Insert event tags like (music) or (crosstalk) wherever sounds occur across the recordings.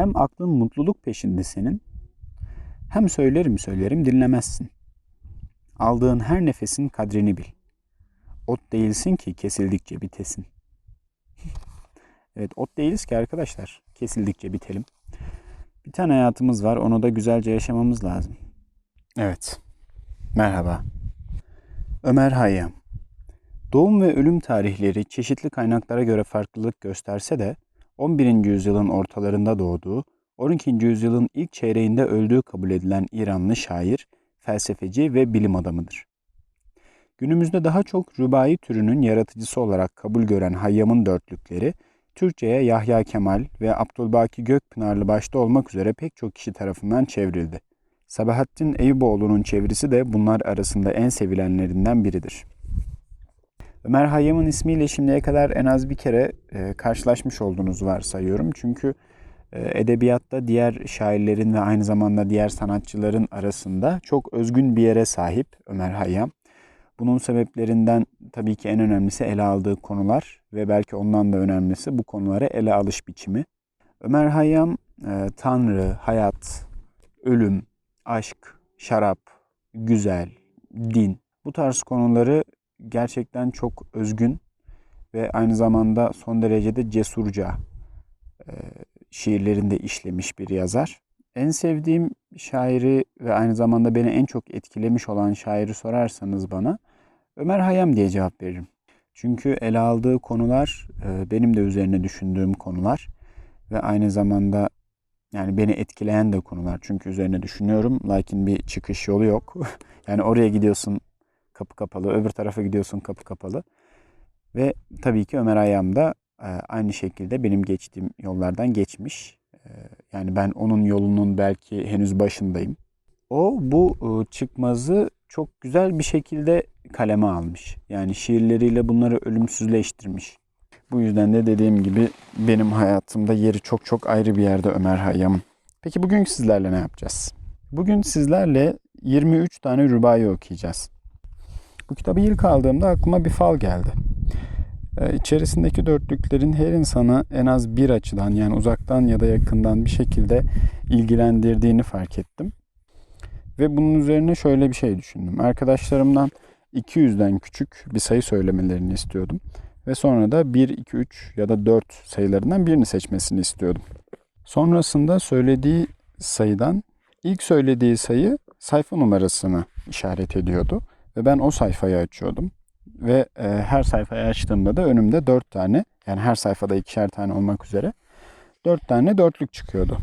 Hem aklın mutluluk peşinde senin, hem söylerim söylerim dinlemezsin. Aldığın her nefesin kadrini bil. Ot değilsin ki kesildikçe bitesin. (laughs) evet ot değiliz ki arkadaşlar. Kesildikçe bitelim. Bir tane hayatımız var. Onu da güzelce yaşamamız lazım. Evet. Merhaba. Ömer Hayyam. Doğum ve ölüm tarihleri çeşitli kaynaklara göre farklılık gösterse de 11. yüzyılın ortalarında doğduğu, 12. yüzyılın ilk çeyreğinde öldüğü kabul edilen İranlı şair, felsefeci ve bilim adamıdır. Günümüzde daha çok rübai türünün yaratıcısı olarak kabul gören Hayyam'ın dörtlükleri, Türkçe'ye Yahya Kemal ve Abdülbaki Gökpınarlı başta olmak üzere pek çok kişi tarafından çevrildi. Sabahattin Eyüboğlu'nun çevirisi de bunlar arasında en sevilenlerinden biridir. Ömer Hayyam'ın ismiyle şimdiye kadar en az bir kere e, karşılaşmış olduğunuzu varsayıyorum. Çünkü e, edebiyatta diğer şairlerin ve aynı zamanda diğer sanatçıların arasında çok özgün bir yere sahip Ömer Hayyam. Bunun sebeplerinden tabii ki en önemlisi ele aldığı konular ve belki ondan da önemlisi bu konulara ele alış biçimi. Ömer Hayyam e, Tanrı, hayat, ölüm, aşk, şarap, güzel, din bu tarz konuları gerçekten çok özgün ve aynı zamanda son derecede cesurca e, şiirlerinde işlemiş bir yazar. En sevdiğim şairi ve aynı zamanda beni en çok etkilemiş olan şairi sorarsanız bana Ömer Hayyam diye cevap veririm. Çünkü ele aldığı konular e, benim de üzerine düşündüğüm konular ve aynı zamanda yani beni etkileyen de konular. Çünkü üzerine düşünüyorum lakin bir çıkış yolu yok. (laughs) yani oraya gidiyorsun kapı kapalı, öbür tarafa gidiyorsun kapı kapalı. Ve tabii ki Ömer Hayyam da e, aynı şekilde benim geçtiğim yollardan geçmiş. E, yani ben onun yolunun belki henüz başındayım. O bu e, çıkmazı çok güzel bir şekilde kaleme almış. Yani şiirleriyle bunları ölümsüzleştirmiş. Bu yüzden de dediğim gibi benim hayatımda yeri çok çok ayrı bir yerde Ömer Hayyam'ın. Peki bugün sizlerle ne yapacağız? Bugün sizlerle 23 tane rübai okuyacağız. Bu kitabı ilk aldığımda aklıma bir fal geldi. Ee, içerisindeki dörtlüklerin her insana en az bir açıdan yani uzaktan ya da yakından bir şekilde ilgilendirdiğini fark ettim. Ve bunun üzerine şöyle bir şey düşündüm. Arkadaşlarımdan 200'den küçük bir sayı söylemelerini istiyordum. Ve sonra da 1, 2, 3 ya da 4 sayılarından birini seçmesini istiyordum. Sonrasında söylediği sayıdan ilk söylediği sayı sayfa numarasını işaret ediyordu. Ve ben o sayfayı açıyordum. Ve e, her sayfayı açtığımda da önümde 4 tane yani her sayfada ikişer tane olmak üzere 4 tane dörtlük çıkıyordu.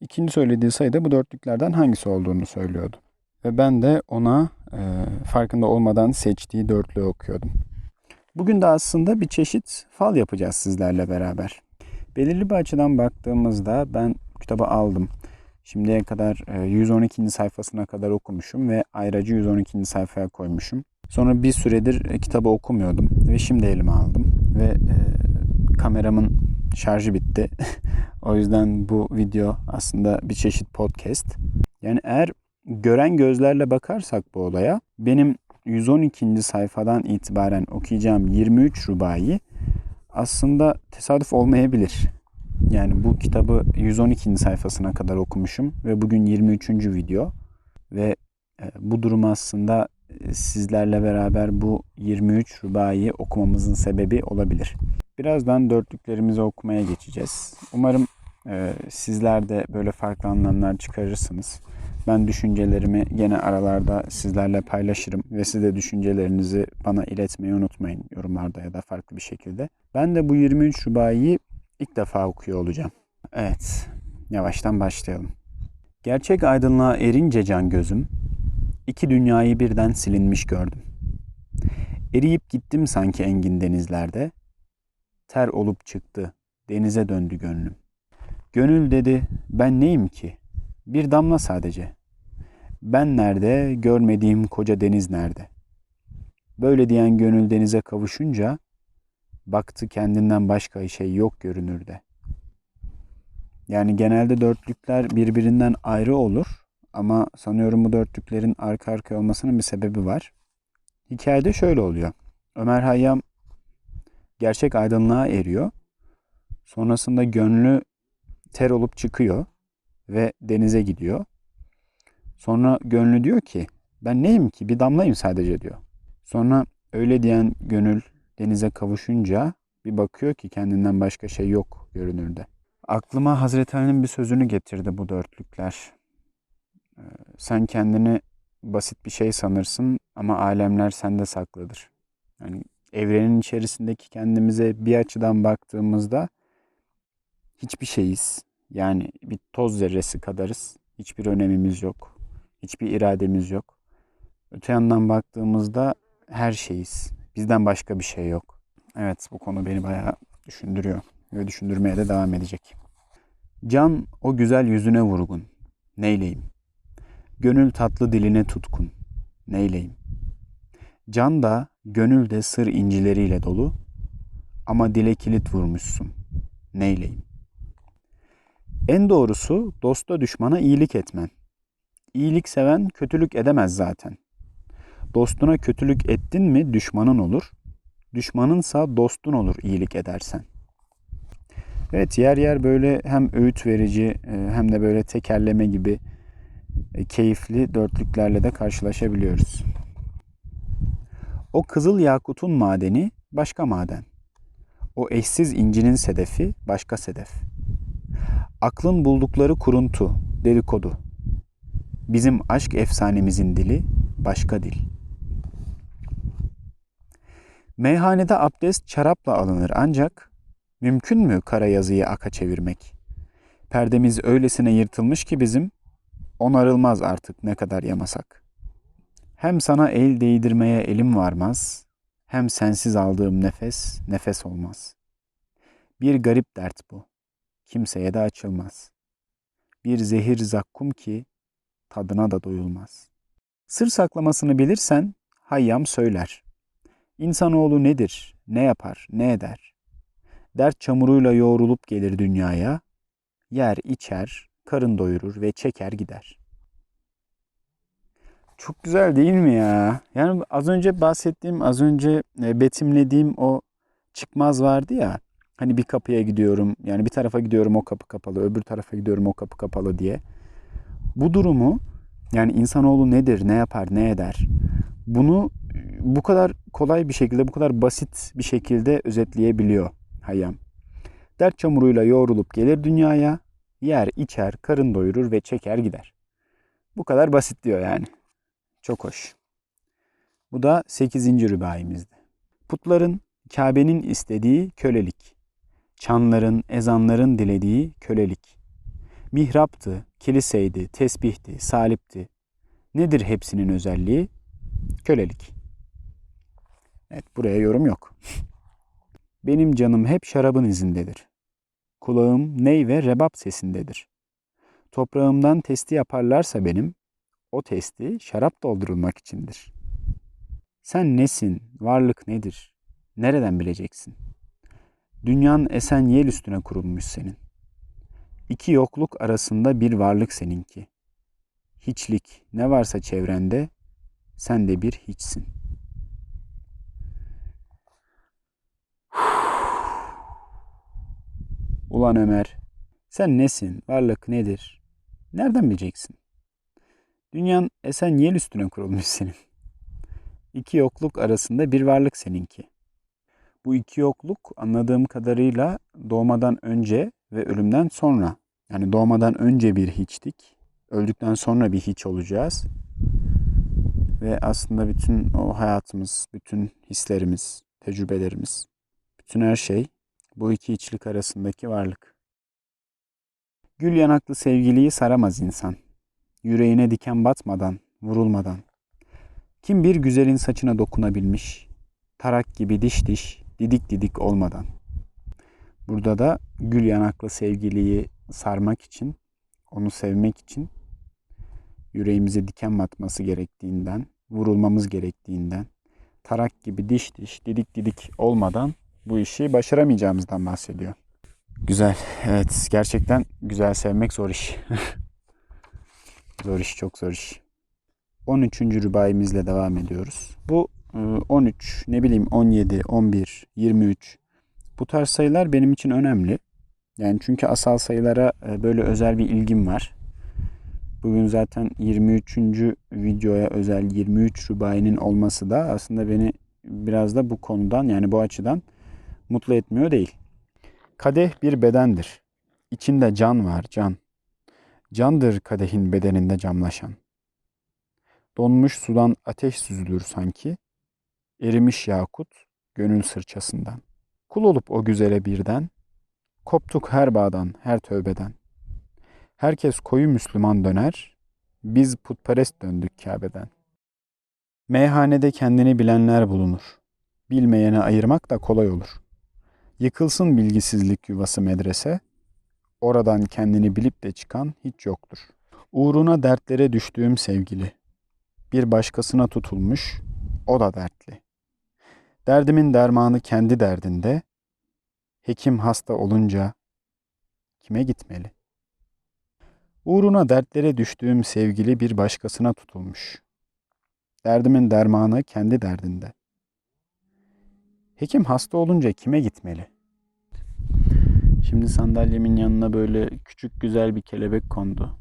İkinci söylediği sayı da bu dörtlüklerden hangisi olduğunu söylüyordu. Ve ben de ona e, farkında olmadan seçtiği dörtlüğü okuyordum. Bugün de aslında bir çeşit fal yapacağız sizlerle beraber. Belirli bir açıdan baktığımızda ben kitabı aldım. Şimdiye kadar 112. E, sayfasına kadar okumuşum ve ayracı 112. sayfaya koymuşum. Sonra bir süredir e, kitabı okumuyordum ve şimdi elime aldım ve e, kameramın şarjı bitti. (laughs) o yüzden bu video aslında bir çeşit podcast. Yani eğer gören gözlerle bakarsak bu olaya benim 112. sayfadan itibaren okuyacağım 23 rubayı aslında tesadüf olmayabilir. Yani bu kitabı 112. sayfasına kadar okumuşum ve bugün 23. video ve e, bu durum aslında e, sizlerle beraber bu 23 rubayı okumamızın sebebi olabilir. Birazdan dörtlüklerimizi okumaya geçeceğiz. Umarım e, sizler de böyle farklı anlamlar çıkarırsınız. Ben düşüncelerimi gene aralarda sizlerle paylaşırım ve siz de düşüncelerinizi bana iletmeyi unutmayın yorumlarda ya da farklı bir şekilde. Ben de bu 23 Şubay'ı ilk defa okuyor olacağım. Evet, yavaştan başlayalım. Gerçek aydınlığa erince can gözüm, iki dünyayı birden silinmiş gördüm. Eriyip gittim sanki engin denizlerde, ter olup çıktı, denize döndü gönlüm. Gönül dedi, ben neyim ki? Bir damla sadece. Ben nerede, görmediğim koca deniz nerede? Böyle diyen gönül denize kavuşunca, baktı kendinden başka şey yok görünürde. Yani genelde dörtlükler birbirinden ayrı olur ama sanıyorum bu dörtlüklerin arka arkaya olmasının bir sebebi var. Hikayede şöyle oluyor. Ömer Hayyam gerçek aydınlığa eriyor. Sonrasında gönlü ter olup çıkıyor ve denize gidiyor. Sonra gönlü diyor ki ben neyim ki bir damlayım sadece diyor. Sonra öyle diyen gönül denize kavuşunca bir bakıyor ki kendinden başka şey yok görünürde. Aklıma Hazreti Ali'nin bir sözünü getirdi bu dörtlükler. Ee, Sen kendini basit bir şey sanırsın ama alemler sende saklıdır. Yani evrenin içerisindeki kendimize bir açıdan baktığımızda hiçbir şeyiz. Yani bir toz zerresi kadarız. Hiçbir önemimiz yok. Hiçbir irademiz yok. Öte yandan baktığımızda her şeyiz. Bizden başka bir şey yok. Evet bu konu beni bayağı düşündürüyor ve düşündürmeye de devam edecek. Can o güzel yüzüne vurgun. Neyleyim? Gönül tatlı diline tutkun. Neyleyim? Can da gönül de sır incileriyle dolu. Ama dile kilit vurmuşsun. Neyleyim? En doğrusu dosta düşmana iyilik etmen. İyilik seven kötülük edemez zaten. Dostuna kötülük ettin mi düşmanın olur. Düşmanınsa dostun olur iyilik edersen. Evet yer yer böyle hem öğüt verici e, hem de böyle tekerleme gibi e, keyifli dörtlüklerle de karşılaşabiliyoruz. O kızıl yakutun madeni başka maden. O eşsiz incinin sedefi başka sedef. Aklın buldukları kuruntu, dedikodu. Bizim aşk efsanemizin dili başka dil. Meyhanede abdest şarapla alınır ancak mümkün mü kara yazıyı aka çevirmek? Perdemiz öylesine yırtılmış ki bizim onarılmaz artık ne kadar yamasak. Hem sana el değdirmeye elim varmaz, hem sensiz aldığım nefes nefes olmaz. Bir garip dert bu. Kimseye de açılmaz. Bir zehir zakkum ki tadına da doyulmaz. Sır saklamasını bilirsen Hayyam söyler. İnsanoğlu nedir, ne yapar, ne eder? Dert çamuruyla yoğrulup gelir dünyaya, yer içer, karın doyurur ve çeker gider. Çok güzel değil mi ya? Yani az önce bahsettiğim, az önce e, betimlediğim o çıkmaz vardı ya. Hani bir kapıya gidiyorum, yani bir tarafa gidiyorum o kapı kapalı, öbür tarafa gidiyorum o kapı kapalı diye. Bu durumu yani insanoğlu nedir, ne yapar, ne eder? Bunu bu kadar kolay bir şekilde, bu kadar basit bir şekilde özetleyebiliyor Hayyam. Dert çamuruyla yoğrulup gelir dünyaya, yer, içer, karın doyurur ve çeker gider. Bu kadar basit diyor yani. Çok hoş. Bu da 8. rübayimizdi. Putların, Kabe'nin istediği kölelik. Çanların, ezanların dilediği kölelik. Mihraptı, kiliseydi, tesbihti, salipti. Nedir hepsinin özelliği? Kölelik. Evet buraya yorum yok. Benim canım hep şarabın izindedir. Kulağım ney ve rebap sesindedir. Toprağımdan testi yaparlarsa benim, o testi şarap doldurulmak içindir. Sen nesin, varlık nedir, nereden bileceksin? Dünyan esen yel üstüne kurulmuş senin. İki yokluk arasında bir varlık seninki. Hiçlik ne varsa çevrende, sen de bir hiçsin. Ulan Ömer, sen nesin, varlık nedir? Nereden bileceksin? Dünyan esen yel üstüne kurulmuş senin. İki yokluk arasında bir varlık seninki. Bu iki yokluk anladığım kadarıyla doğmadan önce ve ölümden sonra. Yani doğmadan önce bir hiçtik. Öldükten sonra bir hiç olacağız. Ve aslında bütün o hayatımız, bütün hislerimiz, tecrübelerimiz, bütün her şey bu iki içlik arasındaki varlık. Gül yanaklı sevgiliyi saramaz insan. Yüreğine diken batmadan, vurulmadan. Kim bir güzelin saçına dokunabilmiş, tarak gibi diş diş, didik didik olmadan. Burada da gül yanaklı sevgiliyi sarmak için, onu sevmek için yüreğimize diken batması gerektiğinden, vurulmamız gerektiğinden, tarak gibi diş diş, didik didik olmadan bu işi başaramayacağımızdan bahsediyor. Güzel. Evet. Gerçekten güzel sevmek zor iş. (laughs) zor iş. Çok zor iş. 13. rübayimizle devam ediyoruz. Bu 13, ne bileyim 17, 11, 23 bu tarz sayılar benim için önemli. Yani çünkü asal sayılara e, böyle özel bir ilgim var. Bugün zaten 23. videoya özel 23 rubayinin olması da aslında beni biraz da bu konudan yani bu açıdan mutlu etmiyor değil. Kadeh bir bedendir. İçinde can var, can. Candır kadehin bedeninde camlaşan. Donmuş sudan ateş süzülür sanki. Erimiş yakut gönül sırçasından. Kul olup o güzele birden, koptuk her bağdan, her tövbeden. Herkes koyu Müslüman döner, biz putperest döndük Kabe'den. Meyhanede kendini bilenler bulunur. Bilmeyene ayırmak da kolay olur. Yıkılsın bilgisizlik yuvası medrese, oradan kendini bilip de çıkan hiç yoktur. Uğruna dertlere düştüğüm sevgili, bir başkasına tutulmuş, o da dertli. Derdimin dermanı kendi derdinde, hekim hasta olunca kime gitmeli? Uğruna dertlere düştüğüm sevgili bir başkasına tutulmuş. Derdimin dermanı kendi derdinde. Hekim hasta olunca kime gitmeli? Şimdi sandalyemin yanına böyle küçük güzel bir kelebek kondu.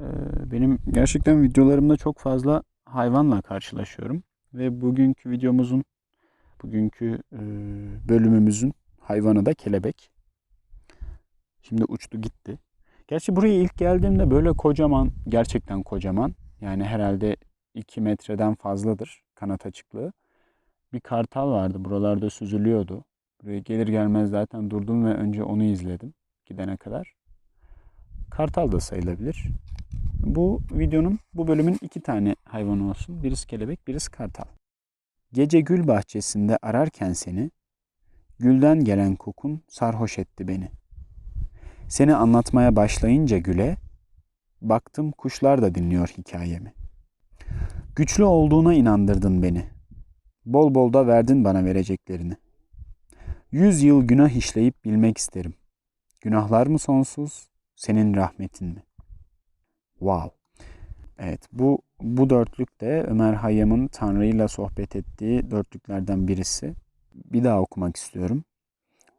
Ee, benim gerçekten videolarımda çok fazla hayvanla karşılaşıyorum. Ve bugünkü videomuzun, bugünkü e, bölümümüzün hayvanı da kelebek. Şimdi uçtu gitti. Gerçi buraya ilk geldiğimde böyle kocaman, gerçekten kocaman. Yani herhalde 2 metreden fazladır kanat açıklığı. Bir kartal vardı buralarda süzülüyordu. Buraya gelir gelmez zaten durdum ve önce onu izledim gidene kadar. Kartal da sayılabilir. Bu videonun, bu bölümün iki tane hayvanı olsun. Birisi kelebek, birisi kartal. Gece gül bahçesinde ararken seni, gülden gelen kokun sarhoş etti beni. Seni anlatmaya başlayınca güle, baktım kuşlar da dinliyor hikayemi. Güçlü olduğuna inandırdın beni. Bol bol da verdin bana vereceklerini. Yüz yıl günah işleyip bilmek isterim. Günahlar mı sonsuz, senin rahmetin mi? Wow. Evet bu bu dörtlük de Ömer Hayyam'ın Tanrı'yla sohbet ettiği dörtlüklerden birisi. Bir daha okumak istiyorum.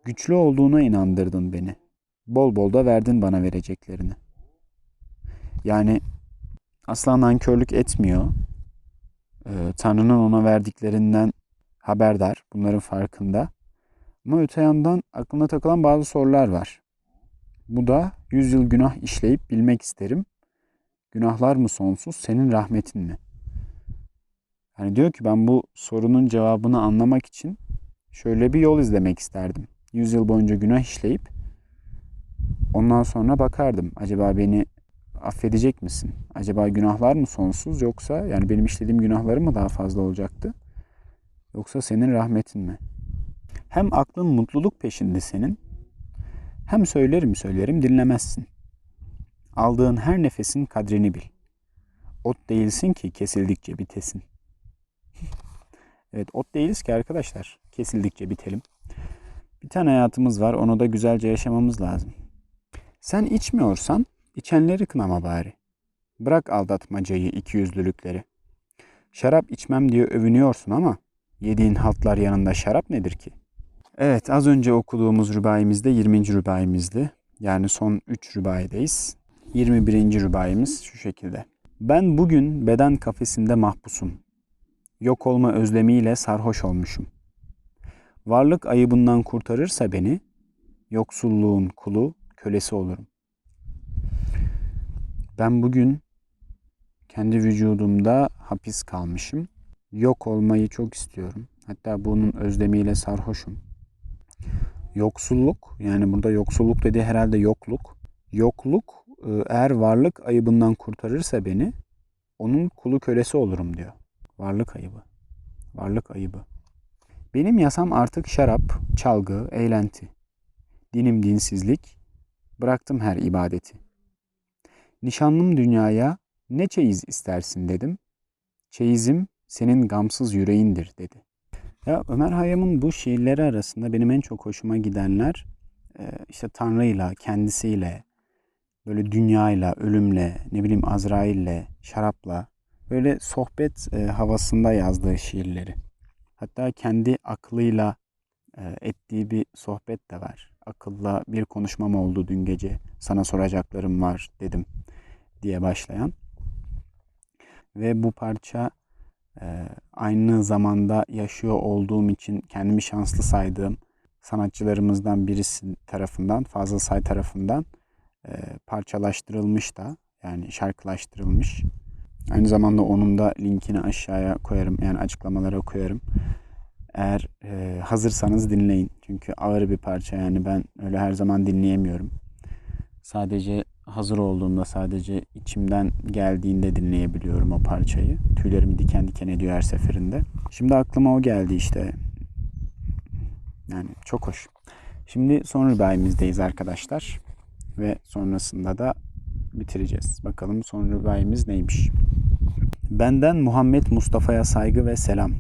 Güçlü olduğuna inandırdın beni. Bol bol da verdin bana vereceklerini. Yani asla nankörlük etmiyor. Ee, Tanrı'nın ona verdiklerinden haberdar. Bunların farkında. Ama öte yandan aklına takılan bazı sorular var. Bu da yüz yıl günah işleyip bilmek isterim. Günahlar mı sonsuz, senin rahmetin mi? Yani diyor ki ben bu sorunun cevabını anlamak için şöyle bir yol izlemek isterdim. Yüz yıl boyunca günah işleyip ondan sonra bakardım. Acaba beni affedecek misin? Acaba günahlar mı sonsuz yoksa yani benim işlediğim günahlarım mı daha fazla olacaktı? Yoksa senin rahmetin mi? Hem aklın mutluluk peşinde senin hem söylerim söylerim dinlemezsin. Aldığın her nefesin kadrini bil. Ot değilsin ki kesildikçe bitesin. evet ot değiliz ki arkadaşlar. Kesildikçe bitelim. Bir tane hayatımız var. Onu da güzelce yaşamamız lazım. Sen içmiyorsan içenleri kınama bari. Bırak aldatmacayı, ikiyüzlülükleri. Şarap içmem diye övünüyorsun ama yediğin haltlar yanında şarap nedir ki? Evet az önce okuduğumuz rübayimizde 20. rübayimizdi. Yani son 3 rübayideyiz. 21. rübayimiz şu şekilde. Ben bugün beden kafesinde mahpusum. Yok olma özlemiyle sarhoş olmuşum. Varlık ayıbından kurtarırsa beni, yoksulluğun kulu, kölesi olurum. Ben bugün kendi vücudumda hapis kalmışım. Yok olmayı çok istiyorum. Hatta bunun özlemiyle sarhoşum. Yoksulluk, yani burada yoksulluk dediği herhalde yokluk. Yokluk e, eğer varlık ayıbından kurtarırsa beni, onun kulu kölesi olurum diyor. Varlık ayıbı. Varlık ayıbı. Benim yasam artık şarap, çalgı, eğlenti. Dinim dinsizlik, bıraktım her ibadeti. Nişanlım dünyaya ne çeyiz istersin dedim. Çeyizim senin gamsız yüreğindir dedi. Ya Ömer Hayyam'ın bu şiirleri arasında benim en çok hoşuma gidenler e, işte Tanrı'yla, kendisiyle, böyle dünyayla, ölümle, ne bileyim Azrail'le, şarapla böyle sohbet e, havasında yazdığı şiirleri. Hatta kendi aklıyla e, ettiği bir sohbet de var. akılla bir konuşmam oldu dün gece. Sana soracaklarım var dedim diye başlayan. Ve bu parça e, aynı zamanda yaşıyor olduğum için kendimi şanslı saydığım sanatçılarımızdan birisi tarafından, Fazıl Say tarafından e, parçalaştırılmış da yani şarkılaştırılmış. Aynı zamanda onun da linkini aşağıya koyarım yani açıklamalara koyarım. Eğer e, hazırsanız dinleyin. Çünkü ağır bir parça yani ben öyle her zaman dinleyemiyorum. Sadece hazır olduğumda sadece içimden geldiğinde dinleyebiliyorum o parçayı. Tüylerimi diken diken ediyor her seferinde. Şimdi aklıma o geldi işte. Yani çok hoş. Şimdi son rübayimizdeyiz arkadaşlar. Ve sonrasında da bitireceğiz. Bakalım son rübayimiz neymiş? Benden Muhammed Mustafa'ya saygı ve selam.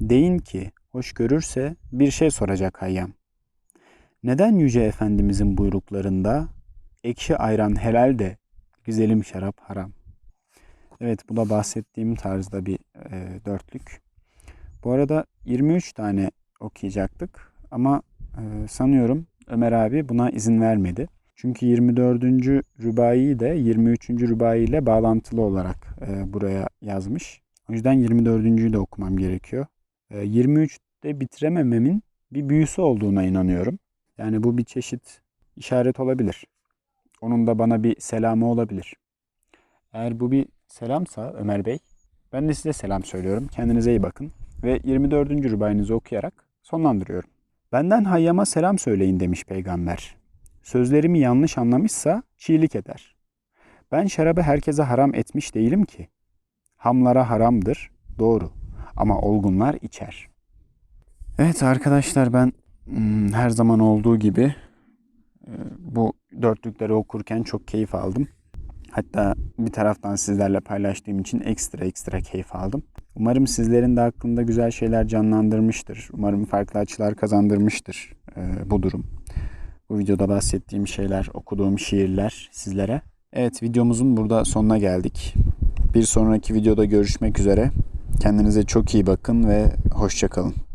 Deyin ki hoş görürse bir şey soracak Hayyam. Neden Yüce Efendimizin buyruklarında ekşi ayran helal de güzelim şarap haram? Evet bu da bahsettiğim tarzda bir e, dörtlük. Bu arada 23 tane okuyacaktık ama e, sanıyorum Ömer abi buna izin vermedi. Çünkü 24. rübayi de 23. rübayi ile bağlantılı olarak e, buraya yazmış. O yüzden 24.'ü de okumam gerekiyor. E, 23'te bitiremememin bir büyüsü olduğuna inanıyorum. Yani bu bir çeşit işaret olabilir. Onun da bana bir selamı olabilir. Eğer bu bir selamsa Ömer Bey, ben de size selam söylüyorum. Kendinize iyi bakın. Ve 24. rübayınızı okuyarak sonlandırıyorum. Benden hayyama selam söyleyin demiş peygamber. Sözlerimi yanlış anlamışsa çiğlik eder. Ben şarabı herkese haram etmiş değilim ki. Hamlara haramdır, doğru. Ama olgunlar içer. Evet arkadaşlar ben hmm, her zaman olduğu gibi bu dörtlükleri okurken çok keyif aldım. Hatta bir taraftan sizlerle paylaştığım için ekstra ekstra keyif aldım. Umarım sizlerin de aklında güzel şeyler canlandırmıştır. Umarım farklı açılar kazandırmıştır e, bu durum. Bu videoda bahsettiğim şeyler, okuduğum şiirler sizlere. Evet videomuzun burada sonuna geldik. Bir sonraki videoda görüşmek üzere. Kendinize çok iyi bakın ve hoşçakalın.